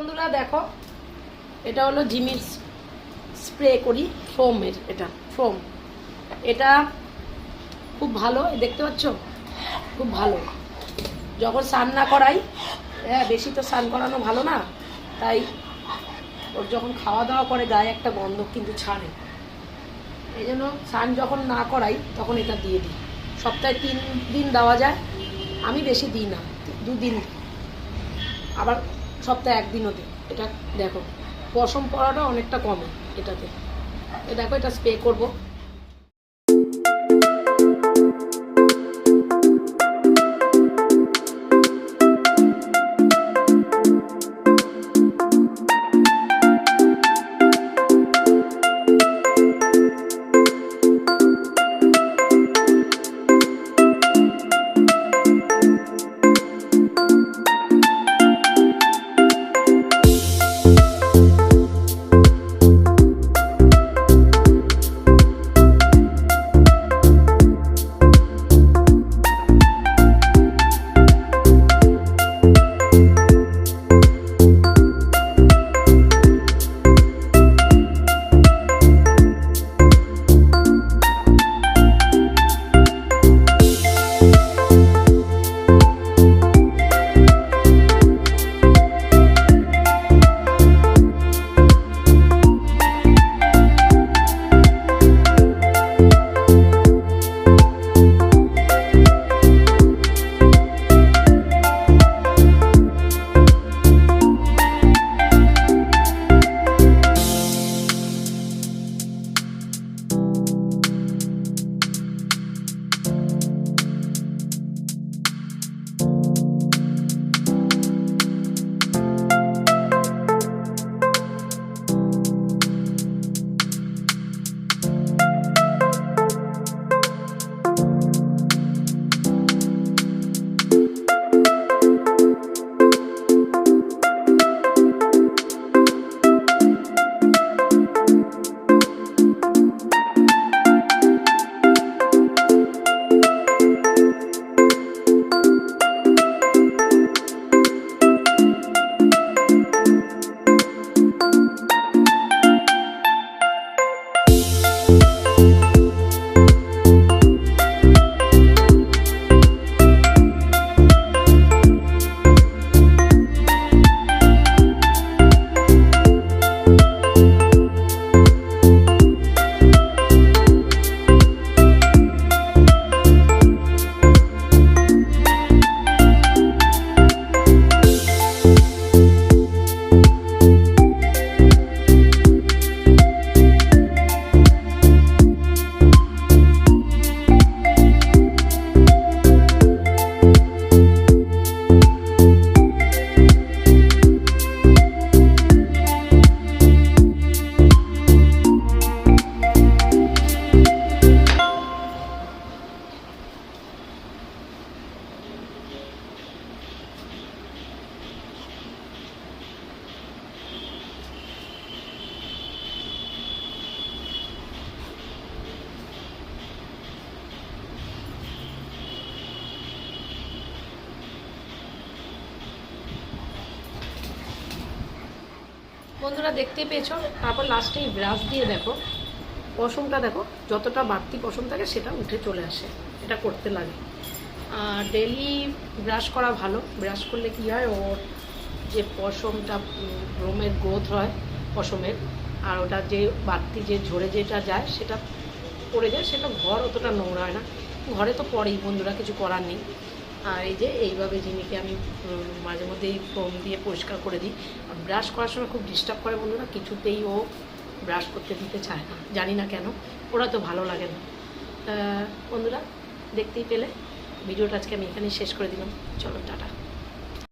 বন্ধুরা দেখো, এটা হলো জিমির স্প্রে করি ফোমের এটা, ফোম। এটা খুব ভালো দেখতে পাচ্ছ? খুব ভালো। যখন স্নান না করাই হ্যাঁ বেশি তো স্নান করানো ভালো না, তাই ওর যখন খাওয়া দাওয়া করে গায়ে একটা গন্ধ কিন্তু ছাড়ে। এই জন্য স্নান যখন না করাই, তখন এটা দিয়ে দিই। সপ্তাহে তিন দিন দেওয়া যায়, আমি বেশি দিই না দুদিন। আবার সপ্তাহে একদিনও দিই এটা দেখো পশম পড়াটা অনেকটা কমে এটাতে। দেখো এটা স্প্রে করব। বন্ধুরা দেখতে পেয়েছ? তারপর লাস্টে এই ব্রাশ দিয়ে দেখো, পশমটা দেখো, যতটা বাড়তি পশম থাকে সেটা উঠে চলে আসে, এটা করতে লাগে। আর ডেলি ব্রাশ করা ভালো ব্রাশ করলে কি হয়, ওর যে পশমটা রোমের গ্রোথ হয় পশমের, আর ওটা যে বাড়তি যে ঝরে যেটা যায় সেটা পড়ে যায়, সেটা ঘর অতটা নোংরা হয় না। ঘরে তো পড়েই বন্ধুরা, কিছু করার নেই। আর এই যে এইভাবে জিনিকে আমি মাঝে মধ্যেই ফোম দিয়ে পরিষ্কার করে দিই। ব্রাশ করার সময় খুব ডিস্টার্ব করে বন্ধুরা, কিছুতেই ও ব্রাশ করতে দিতে চায় না, জানি না কেন। ওরা তো ভালো লাগে না। বন্ধুরা, দেখতেই পেলে। ভিডিওটা আজকে আমি এখানেই শেষ করে দিলাম। চলো, টাটা।